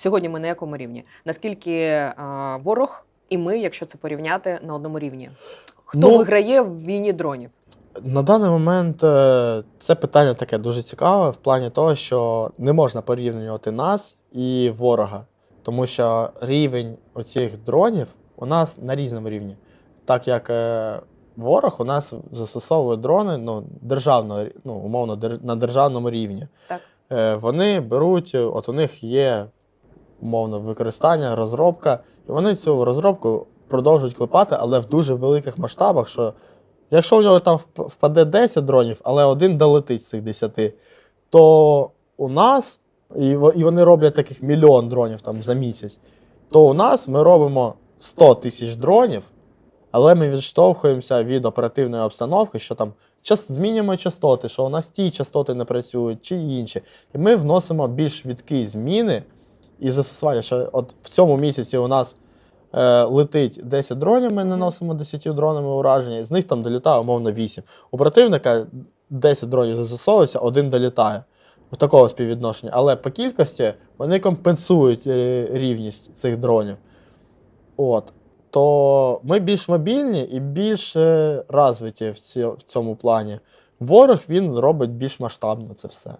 Сьогодні ми на якому рівні? Наскільки а, ворог і ми, якщо це порівняти, на одному рівні? Хто Ну, виграє в війні дронів? На даний момент е, це питання таке дуже цікаве в плані того, що не можна порівнювати нас і ворога, тому що рівень оцих дронів у нас на різному рівні. Так як е, ворог у нас застосовує дрони ну, державного, ну, умовно, на державному рівні. Так. Е, Вони беруть, от у них є умовно використання, розробка, і вони цю розробку продовжують клепати, але в дуже великих масштабах, що Якщо у нього там впаде 10 дронів, але один долетить з цих 10, то у нас, і вони роблять таких мільйон дронів там за місяць, то у нас ми робимо 100 тисяч дронів, але ми відштовхуємося від оперативної обстановки, що там час, змінюємо частоти, що у нас ті частоти не працюють, чи інші. І ми вносимо більш швидкі зміни і застосування, що от в цьому місяці у нас е, летить 10 дронів, ми наносимо 10 дронами ураження, і з них там долітає умовно 8. У противника 10 дронів застосовується, один долітає. В такого співвідношення. Але по кількості вони компенсують е, рівність цих дронів. От. То ми більш мобільні і більш е, розвиті в, цьому плані. Ворог він робить більш масштабно це все.